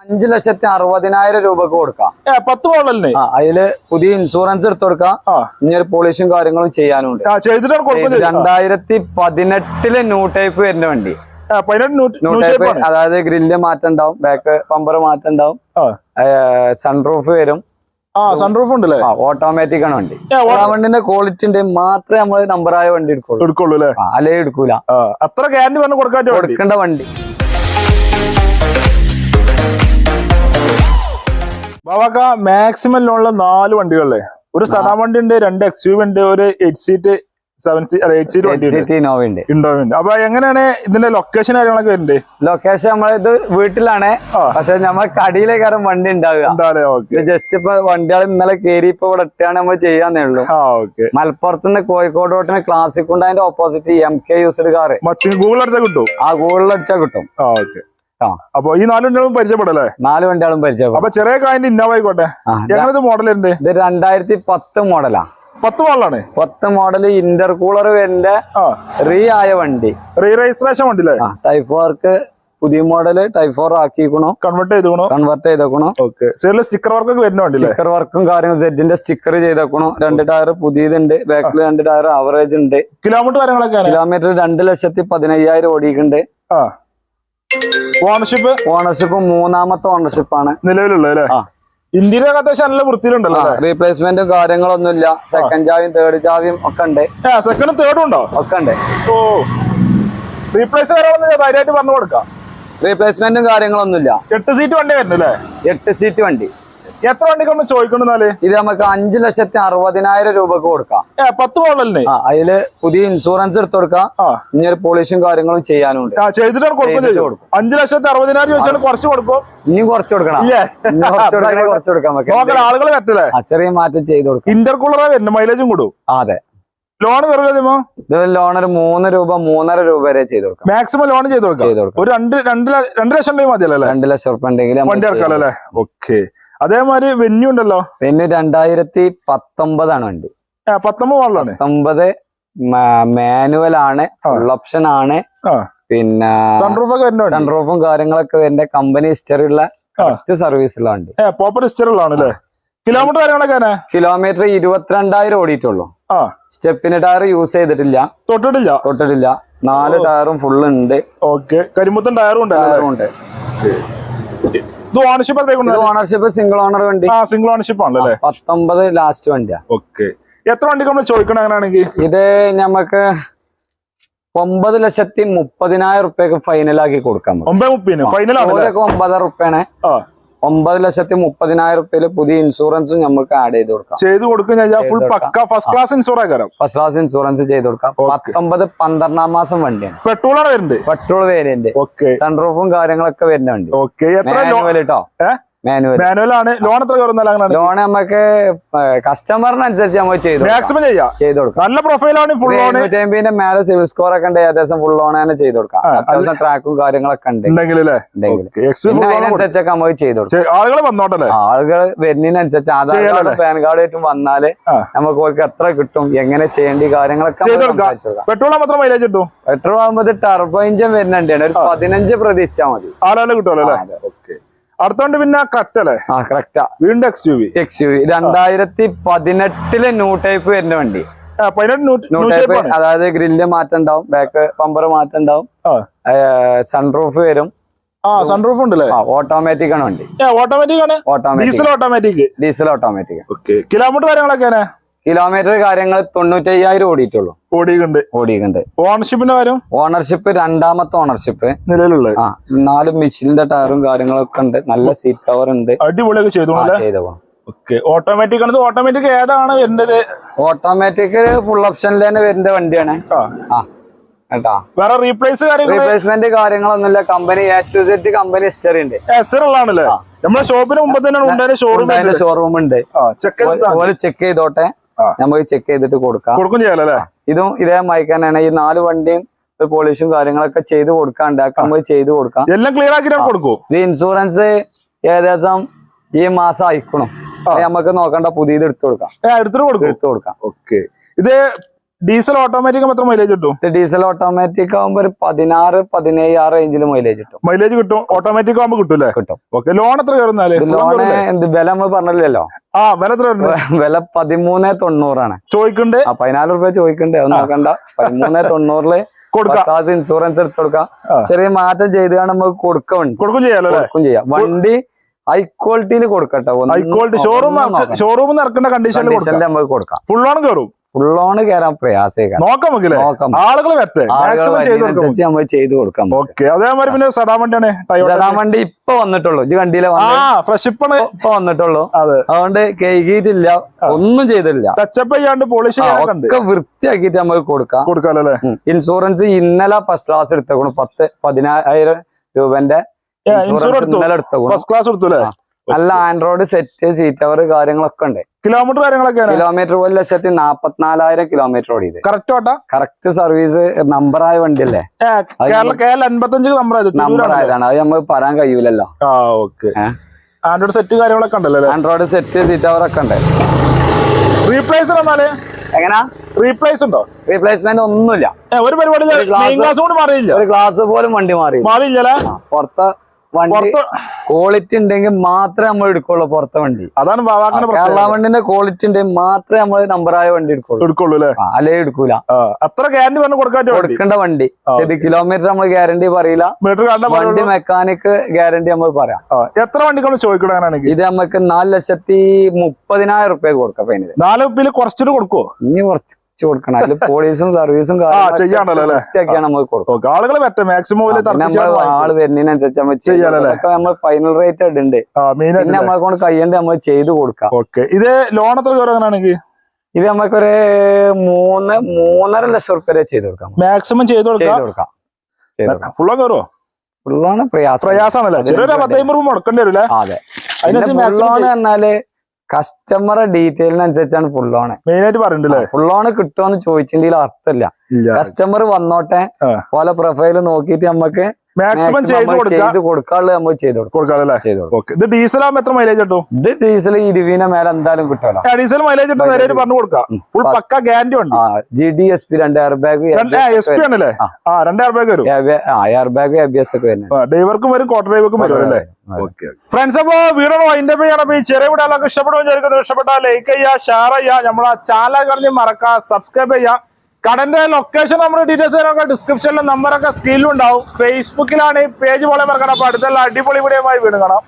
അഞ്ചു ലക്ഷത്തി അറുപതിനായിരം രൂപക്ക് കൊടുക്കാം. പത്ത് മോഡലിന്? അതിൽ പുതിയ ഇൻഷുറൻസ് എടുത്തു കൊടുക്കാം. ഇനി ഒരു പോളിഷും കാര്യങ്ങളും ചെയ്യാനുണ്ട്. രണ്ടായിരത്തി പതിനെട്ടിൽ ന്യൂ ടൈപ്പ് വരുന്ന വണ്ടി. അതായത് ഗ്രില്ല് മാറ്റം ഉണ്ടാവും ബാക്ക് പമ്പർ മാറ്റം ഉണ്ടാവും. ആ. സൺറൂഫ് വരും. സൺറൂഫ് ഉണ്ടല്ലേ? ഓട്ടോമാറ്റിക് ആണ് വണ്ടി. വണ്ടിന്റെ ക്വാളിറ്റി ഉണ്ട്. മാത്രമേ നമ്മൾ നമ്പറായ വണ്ടി എടുക്കുള്ളൂ. എടുക്കുള്ളൂ അല്ലേ? എടുക്കൂല. ആ അത്ര ഗ്യാരണ്ടി പറഞ്ഞു കൊടുക്കാൻ കൊടുക്കേണ്ട വണ്ടി. ബാബാക്ക മാക്സിമം ലോണിലെ നാല് വണ്ടികളല്ലേ? ഒരു സഡാ വണ്ടി ഉണ്ട് രണ്ട് എക്സ് യു ഉണ്ട് ഒരു eight seat seven seat eight seat വണ്ടി ഉണ്ട്. ഇന്നോവ ഉണ്ട്. അപ്പൊ എങ്ങനെയാണ് ഇതിന്റെ ലൊക്കേഷൻ കാര്യങ്ങളൊക്കെ വരുന്നത്? ലൊക്കേഷൻ നമ്മളിത് വീട്ടിലാണ്. പക്ഷെ നമ്മൾ കാരണം വണ്ടി ഉണ്ടാവുക. ജസ്റ്റ് ഇപ്പൊ വണ്ടികൾ ഇന്നലെ കേറി ഇപ്പൊ ഇവിടെ ഇട്ടാണ് നമ്മൾ ചെയ്യാന്നേ ഉള്ളൂ. മലപ്പുറത്ത് നിന്ന് കോഴിക്കോട് തൊട്ടിന് ക്ലാസിക് ഉണ്ട് അതിന്റെ opposite M K used car Google അടിച്ചാൽ കിട്ടും ആ ഗൂഗിളിൽ അടിച്ചാൽ കിട്ടും. ഓക്കെ. അപ്പൊ ഈ നാല് വണ്ടികളും പരിചയപ്പെടല്ലേ? നാല് വണ്ടികളും പരിചയപ്പെടും. അപ്പൊ ചെറിയ കായന്റെ ഇന്നോവ ആയിക്കോട്ടെ. എങ്ങനത്തെ മോഡൽ ഉണ്ട് ഇത് രണ്ടായിരത്തി പത്ത് മോഡലാ. പത്ത് മോഡലാണ്? പത്ത് മോഡൽ ഇന്റർകൂളർ വരുന്ന ആ. റീ ആയ വണ്ടി. റീ രജിസ്ട്രേഷൻ വണ്ടി ടൈപ്പ് വർക്ക് പുതിയ മോഡൽ ടൈപ്പ് ഫോർ ആക്കിക്കണു കൺവേർട്ട് ചെയ്തോ കൺവേർട്ട് ചെയ്തേക്കണു. ഓക്കെ സൈഡിൽ സ്റ്റിക്കർ വർക്ക് വരുന്ന സ്റ്റിക്കർ വർക്കും കാര്യങ്ങളും സെറ്റിന്റെ സ്റ്റിക്കർ ചെയ്തേക്കണോ. രണ്ട് ടയർ പുതിയതുണ്ട്. ബാക്കിൽ രണ്ട് ടയർ ആവറേജ് ഉണ്ട്. കിലോമീറ്റർ കാര്യങ്ങളൊക്കെ കിലോമീറ്റർ രണ്ട് ലക്ഷത്തി പതിനയ്യായിരം ഓടിയിട്ടുണ്ട് ആ. ഓണർഷിപ്പ് ഓണർഷിപ്പ് മൂന്നാമത്തെ ഓണർഷിപ്പ് ആണ്. നിലവിലുള്ള അല്ലേ. ഇന്ത്യയിലെ അത്യാവശ്യം നല്ല വൃത്തിയിലുണ്ടല്ലോ റീപ്ലേസ്മെന്റും കാര്യങ്ങളൊന്നുമില്ല. സെക്കൻഡ് ചാവിയും തേർഡ് ചാവിയും ഒക്കെ ഉണ്ട്. സെക്കൻഡും തേർഡും ഉണ്ടോ? ഒക്കെ ഉണ്ട്. ഓ. റീപ്ലേസ് കാര്യങ്ങളൊന്നും പറഞ്ഞു കൊടുക്കാം. റീപ്ലേസ്മെന്റും കാര്യങ്ങളൊന്നുമില്ല. എട്ട് സീറ്റ് വണ്ടി വരുന്നല്ലേ? എട്ട് സീറ്റ് വണ്ടി. എത്ര വണ്ടി കൊണ്ട് ചോദിക്കണെന്നാൽ ഇത് നമുക്ക് അഞ്ചു ലക്ഷത്തി അറുപതിനായിരം രൂപക്ക് കൊടുക്കാം. പത്ത് മോഡലിന്? അതിൽ പുതിയ ഇൻഷുറൻസ് എടുത്തു കൊടുക്കാം. ഇനി ഒരു പോളിഷും കാര്യങ്ങളും ചെയ്യാനുണ്ട്. ചെയ്തിട്ടാണ് കൊടുക്കും ചെയ്തിട്ട് അഞ്ചു ലക്ഷത്തി അറുപതിനായിരം ചോദിച്ചാൽ കുറച്ച് കൊടുക്കും. ഇനിയും കുറച്ച് കൊടുക്കണം? കുറച്ച് കൊടുക്കാം. കൊടുക്കാൻ ആളുകൾ പറ്റല്ലേ ചെറിയ മാറ്റം ചെയ്ത് കൊടുക്കും. ഇന്റർകൂളറാ വരുന്നത് മൈലേജും കൂടും. ആ, അതെ. ലോൺ ഇത് ലോൺ ഒരു മൂന്ന് രൂപ മൂന്നര രൂപ വരെ ചെയ്ത് കൊടുക്കാം. മാക്സിമം ലോൺ ചെയ്ത് കൊടുക്കാം. ചെയ്ത് കൊടുക്കാം. ഒരു രണ്ട് രണ്ട് രണ്ട് ലക്ഷം രൂപ മതിയല്ലേ രണ്ട് ലക്ഷം ഉറപ്പ് ഉണ്ടെങ്കിൽ വണ്ടി ഇറക്കാലോ അല്ലേ? ഓക്കെ അതേമാതിരി വെന്യൂ ഉണ്ടല്ലോ? വെന്യൂ രണ്ടായിരത്തി പത്തൊമ്പതാണ് വണ്ടി. പത്തൊമ്പത് മോഡലാണ്. പത്തൊമ്പത് മാനുവൽ ആണ് ഫുൾ ഓപ്ഷൻ ആണ്. പിന്നെ സൺറൂഫ് കാര്യങ്ങളൊക്കെ വരുന്ന കമ്പനി ഹിസ്റ്ററി ഉള്ള ഏ പോപ്പർ ഹിസ്റ്ററിലാണ് അല്ലേ? കിലോമീറ്റർ കാര്യങ്ങളൊക്കെ? കിലോമീറ്റർ ഇരുപത്തിരണ്ടായിരം ഓടിയിട്ടുള്ളൂ. സ്റ്റെപ്പിന് ടയർ യൂസ് ചെയ്തിട്ടില്ല. തൊട്ടിട്ടില്ല? തൊട്ടിട്ടില്ല. നാല് ടയറും ഫുൾ ഉണ്ട്. ഓക്കെ. കരിമുത്തൻ ടയറും ഉണ്ട് ടയറും ഉണ്ട് ഓണർഷിപ്പ് സിംഗിൾ ഓണർ വണ്ടി. സിംഗിൾ ഓണർഷിപ്പ് ആണല്ലേ പത്തൊമ്പത് ലാസ്റ്റ് വണ്ടിയാ. ഓക്കെ. എത്ര വണ്ടി നമ്മൾ ചോദിക്കണം അങ്ങനെയാണെങ്കിൽ ഇത് ഞമ്മക്ക് ഒമ്പത് ലക്ഷത്തി മുപ്പതിനായിരം റുപ്യക്ക് ഫൈനലാക്കി കൊടുക്കാം നമുക്ക്. ഒമ്പത് മുപ്പതിന്? ഫൈനൽ ആണ് അല്ലേ? ഓരൊക്കെ ഒമ്പത് റുപ്യാണ് ഒമ്പത് ലക്ഷത്തി മുപ്പതിനായിരം റുപ്യയിൽ പുതിയ ഇൻഷുറൻസും നമുക്ക് ആഡ് ചെയ്ത് കൊടുക്കാം. ചെയ്ത് കൊടുക്കും full pucca first class insurance first class insurance ചെയ്ത് കൊടുക്കാം. പത്തൊമ്പത് പന്ത്രണ്ടാം മാസം വണ്ടിയാണ്. പെട്രോൾ പെട്രോൾ വേരിയന്റ് ഓക്കെ സൺറൂഫും കാര്യങ്ങളൊക്കെ വരുന്ന വണ്ടി. ഓക്കെ എത്ര ലോ കേട്ടോ? മാനുവൽ ആണ്. ലോൺ എത്ര കയറുന്നാലും ലോൺ നമുക്ക് കസ്റ്റമറിനനുസരിച്ച് നമ്മൾ ചെയ്തു. മാക്സിമം ചെയ്യാം. ചെയ്ത് കൊടുക്കാം. നല്ല പ്രൊഫൈലാണ് ഫുൾ ലോൺ എഴുന്നൂറ്റമ്പതിന്റെ മേലെ സിവിൽ സ്കോർ ഒക്കെ ഉണ്ട്. ഏകദേശം ഫുൾ ലോൺ തന്നെ ചെയ്ത് കൊടുക്കാം. അത്യാവശ്യം ട്രാക്കും കാര്യങ്ങളൊക്കെ ഉണ്ട്. അതിനനുസരിച്ചൊക്കെ നമുക്ക് ചെയ്ത് കൊടുക്കാം. ആളുകൾ വന്നോട്ടല്ലേ ആളുകൾ വരുന്നതിനനുസരിച്ച് ആധാർ കാർഡും പാൻ കാർഡ് ആയിട്ടും വന്നാൽ നമുക്ക് അവർക്ക് എത്ര കിട്ടും എങ്ങനെ ചെയ്യേണ്ട കാര്യങ്ങളൊക്കെ. പെട്രോൾ മാത്രം മൈലേജ് കിട്ടും? പെട്രോൾ ആകുമ്പോൾ ടർബോ ഇഞ്ചൻ വരുന്നുണ്ട്. ഒരു പതിനഞ്ച് പ്രതീക്ഷിച്ചാൽ മതി. കിട്ടുമല്ലോ അല്ലേ ഓക്കെ അടുത്ത വണ്ടി പിന്നെ ക്രക്റ്റല്ലേ ആ. കറക്റ്റാ വീണ്ടും X U V X U V രണ്ടായിരത്തി പതിനെട്ടിൽ ന്യൂ ടൈപ്പ് വരുന്ന വണ്ടി അതായത് ഗ്രില്ല് മാറ്റം ഉണ്ടാവും. ബാക്ക് പമ്പർ മാറ്റം ഉണ്ടാവും. ആ. സൺറൂഫ് വരും. ആ സൺറൂഫ് ഉണ്ടല്ലേ? ഓട്ടോമാറ്റിക് ആണ് വണ്ടി. ഓട്ടോമാറ്റിക് ആണ്? Automatic diesel automatic diesel automatic kilometre കാര്യങ്ങളൊക്കെ കിലോമീറ്റർ കാര്യങ്ങൾ തൊണ്ണൂറ്റയ്യായിരം ഓടിയിട്ടുള്ളൂ. ഓടിയിട്ടുണ്ട്. ഓടിയിട്ടുണ്ട്. ഓണർഷിപ്പിന്റെ കാര്യം ഓണർഷിപ്പ് രണ്ടാമത്തെ ഓണർഷിപ്പ് നിലവിലുള്ള ആ നാല് മിച്ചിലിന്റെ ടയറും കാര്യങ്ങളൊക്കെ ഉണ്ട്. നല്ല സീറ്റ് കവർ ഉണ്ട്. അടിപൊളിയൊക്കെ ചെയ്തു ഓട്ടോമാറ്റിക് ആണ് ഓട്ടോമാറ്റിക് ഏതാണ് വരുന്നത്? ഓട്ടോമാറ്റിക് ഫുൾ ഓപ്ഷനിൽ തന്നെ വരുന്ന വണ്ടിയാണ്. കേട്ടാ. വേറെ റീപ്ലേസ് റീപ്ലേസ്മെന്റ് കാര്യങ്ങളൊന്നുമില്ല. Company A to set company history ഉണ്ട്. ഷോപ്പിന് മുമ്പ് തന്നെ ഷോറൂം ഷോറൂം ഉണ്ട്. ചെക്ക് ചെയ്തോട്ടെ. ആ. പോയി ചെക്ക് ചെയ്തിട്ട് കൊടുക്കാം. കൊടുക്കും ചെയ്യാലോ ഇതും ഇതേ മയക്കാനാണ് ഈ നാല് വണ്ടിയും പോളിഷും കാര്യങ്ങളൊക്കെ ചെയ്ത് കൊടുക്കാണ്ട് നമുക്ക് ചെയ്ത് കൊടുക്കാം. എല്ലാം ക്ലിയർ ആക്കി ഞാൻ കൊടുക്കും. ഇത് ഇൻഷുറൻസ് ഏകദേശം ഈ മാസം അയക്കണം. നമ്മക്ക് നമുക്ക് നോക്കണ്ട പുതിയത് എടുത്തു കൊടുക്കാം. ഏ, എടുത്തിട്ട് കൊടുക്കും. എടുത്തു കൊടുക്കാം. ഓക്കെ. ഇത് ഡീസൽ ഓട്ടോമാറ്റിക് എത്ര മൈലേജ് കിട്ടും? ഡീസൽ ഓട്ടോമാറ്റിക് ആകുമ്പോ ഒരു പതിനാറ് പതിനേഴ് ആ റേഞ്ചിൽ മൈലേജ് കിട്ടും. മൈലേജ് കിട്ടും. ഓട്ടോമാറ്റിക് ആകുമ്പോൾ കിട്ടൂലേ കിട്ടും. ഓക്കെ ലോൺ എത്ര കയറുന്നാൽ ലോൺ എന്ത് വില നമ്മൾ പറഞ്ഞില്ലല്ലോ? ആ വില എത്ര വില പതിമൂന്ന് തൊണ്ണൂറാണ് ചോദിക്കണ്ടേ. ആ പതിനാല് റുപ്യ ചോദിക്കണ്ടേ. അത് നോക്കണ്ട. പതിമൂന്ന് തൊണ്ണൂറിൽ കൊടുക്കാം. ഇൻഷുറൻസ് എടുത്ത് കൊടുക്കാം. ചെറിയ മാറ്റം ചെയ്ത് നമുക്ക് കൊടുക്കും കൊടുക്കും ചെയ്യാലോ അല്ലേ? കൊടുക്കും ചെയ്യാം. വണ്ടി ഹൈ ക്വാളിറ്റിയിൽ കൊടുക്കട്ടെ. ഒന്നും- ഹൈ ക്വാളിറ്റി ഷോറൂം ഷോറൂം നടക്കേണ്ട കണ്ടീഷനിൽ നമുക്ക് കൊടുക്കാം. ഫുൾ ഓൺ കയറും. ഓൺ കയറാൻ പ്രയാസേക്കാം നോക്കാം. ആളുകൾ ചെയ്ത് കൊടുക്കാം. അതിനനുസരിച്ച് നമ്മൾ ചെയ്ത് കൊടുക്കാം. ഓക്കെ അതേമാതിരി പിന്നെ വണ്ടി ഇപ്പൊ വന്നിട്ടുള്ളൂ. ഇത് കണ്ടില്ല ഫ്രഷ് ഇപ്പാണ്. ഇപ്പൊ വന്നിട്ടുള്ളൂ. അതെ. അതുകൊണ്ട് കഴുകിയിട്ടില്ല. ഒന്നും ചെയ്തില്ല ടച്ചപ്പ് ചെയ്യാണ്ട് പോളിഷ് ഒക്കെ വൃത്തിയാക്കിയിട്ട് നമുക്ക് കൊടുക്കാം. കൊടുക്കാല്ലേ ഇൻഷുറൻസ് ഇന്നലെ ഫസ്റ്റ് ക്ലാസ് എടുത്തേക്കണു. പത്ത് പതിനായിരം രൂപന്റെ ഇൻഷുറൻസ് ഇൻഷുറൻസ് ഇന്നലെ എടുത്തേക്കണു. ഫസ്റ്റ് ക്ലാസ് എടുത്തു അല്ലേ? നല്ല ആൻഡ്രോയിഡ് സെറ്റ് സീറ്റ് അവർ കാര്യങ്ങളൊക്കെ ഉണ്ട്. കിലോമീറ്റർ കാര്യങ്ങളൊക്കെയാണ്? കിലോമീറ്റർ ഒരു ലക്ഷത്തി നാപ്പത്തിനാലായിരം കിലോമീറ്റർ ഓടിയത് കറക്റ്റ് ഓട്ടാ കറക്റ്റ് സർവീസ് നമ്പർ ആയ വണ്ടി കേരള അൻപത്തഞ്ച് നമ്പർ നമ്പർ ആയതാണ്. അത് നമ്മൾ പറയാൻ കഴിയൂലല്ലോ. ആൻഡ്രോയിഡ് സെറ്റ് കാര്യങ്ങളൊക്കെ ഉണ്ടല്ലോ ആൻഡ്രോയിഡ് സെറ്റ് സീറ്റ് അവറൊക്കെ ഉണ്ട്. റീപ്ലേസ് എന്നാൽ എങ്ങനാ? റീപ്ലേസ് ഉണ്ടോ? റീപ്ലേസ്മെന്റ് ഒന്നുമില്ല. ഒരു പരിപാടി ഒരു ഗ്ലാസ് പോലും വണ്ടി മാറി മാറിയില്ല പുറത്തെ വണ്ടി ക്വാളിറ്റി ഉണ്ടെങ്കിൽ മാത്രമേ നമ്മൾ എടുക്കുള്ളൂ പുറത്തെ വണ്ടി. അതാണ് കേരള വണ്ടിന്റെ ക്വാളിറ്റി ഉണ്ടെങ്കിൽ മാത്രമേ നമ്മൾ നമ്പറായ വണ്ടി എടുക്കുള്ളൂ. എടുക്കുള്ളൂ അല്ലേ? എടുക്കൂല. ആ അത്ര ഗ്യാരണ്ടി പറഞ്ഞു കൊടുക്കാൻ കൊടുക്കേണ്ട വണ്ടി. ശരി കിലോമീറ്റർ നമ്മൾ ഗ്യാരണ്ടി പറയില്ല. വണ്ടി മെക്കാനിക് ഗ്യാരണ്ടി നമ്മൾ പറയാം. എത്ര വണ്ടികൾ ചോദിക്കണമെങ്കിൽ ഇത് നമുക്ക് നാല് ലക്ഷത്തി മുപ്പതിനായിരം റുപ്യ കൊടുക്കാം നാല് കുറച്ചിട്ട് കൊടുക്കുവോ? ഇനി കുറച്ച് കൊടുക്കണം. അതിൽ പോലീസും സർവീസും? വൃത്തിയാക്കിയാണ് കൊടുക്കും ആളുകൾ മാക്സിമം ആൾ വരുന്നതിനനുസരിച്ച് നമ്മൾ ഫൈനൽ റേറ്റ് ഇടുന്നുണ്ട്. പിന്നെ നമ്മളെ കൊണ്ട് കഴിയേണ്ട നമ്മൾ ചെയ്ത് കൊടുക്കാം. ഇത് ലോൺ എത്ര കയറാണെങ്കിൽ ഇത് നമുക്കൊരു മൂന്ന് മൂന്നര ലക്ഷം റുപ്യ വരെ ചെയ്ത് കൊടുക്കാം മാക്സിമം ചെയ്ത് കൊടുക്കാം? ഫുള്ളോ കയറുമോ ഫുള്ളാണ് പ്രയാസം. പ്രയാസമാണല്ലേ? മുടക്കേണ്ടി വരില്ലേ? അതെ. ഫുള്ളോണ് പറഞ്ഞാൽ കസ്റ്റമറെ ഡീറ്റെയിലിനനുസരിച്ചാണ് ഫുള്ളോണ് മെയിൻ ആയിട്ട് പറയുന്നുണ്ടല്ലേ ഫുള്ളോണ് കിട്ടുമെന്ന് ചോദിച്ചിട്ടുണ്ടെങ്കിൽ അർത്ഥമില്ല. കസ്റ്റമർ വന്നോട്ടെ. പോലെ പ്രൊഫൈൽ നോക്കിയിട്ട് നമുക്ക് മാക്സിമം ചെയ്ത് നമ്മൾ കൊടുക്കാം. നമ്മൾ ചെയ്ത് കൊടുക്കും. ഇത് ഡീസൽ ആകുമ്പോൾ എത്ര മൈലേജ് കിട്ടും? ഇത് ഡീസൽ ഇരുവിനെ മേലെ എന്തായാലും കിട്ടുമല്ലോ. ഡീസൽ മൈലേജ് കിട്ടും നേരെ പറഞ്ഞു കൊടുക്കാം ഫുൾ പക്ക ഗ്യാരണ്ടി ഉണ്ട്. ജി ഡി എസ് പി രണ്ട് എയർ ബാഗ് എസ് പി ആണല്ലേ? ആ. രണ്ട് എയർ ബാഗ് വരും എയർ ബാഗ് ഒക്കെ വരുന്നത്. ഡ്രൈവർക്കും വരും കോട്ടർ ഡ്രൈവർക്കും വരും അല്ലേ? ഫ്രണ്ട്സ് അപ്പോ വൈൻഡ് അപ്പ് ചെയ്യണം. ഈ ചെറിയ വീഡിയോ എല്ലാവർക്കും ഇഷ്ടപ്പെടും വിചാരിക്കുന്നത് ഇഷ്ടപ്പെട്ടാൽ ലൈക്ക് ചെയ്യുക ഷെയർ ചെയ്യുക. നമ്മളെ ചാനൽ മറക്കുക സബ്സ്ക്രൈബ് ചെയ്യുക. കടന്റെ ലൊക്കേഷൻ നമ്മുടെ ഡീറ്റെയിൽസ് തരാനൊക്കെ ഡിസ്ക്രിപ്ഷനിലെ നമ്പറൊക്കെ സ്ക്രീനിലുണ്ടാവും ഫേസ്ബുക്കിലാണ് ഈ പേജ് പോലെ മറക്കണം. അപ്പൊ അടുത്തുള്ള അടിപൊളി ആയി വീണ്ടും കാണാം.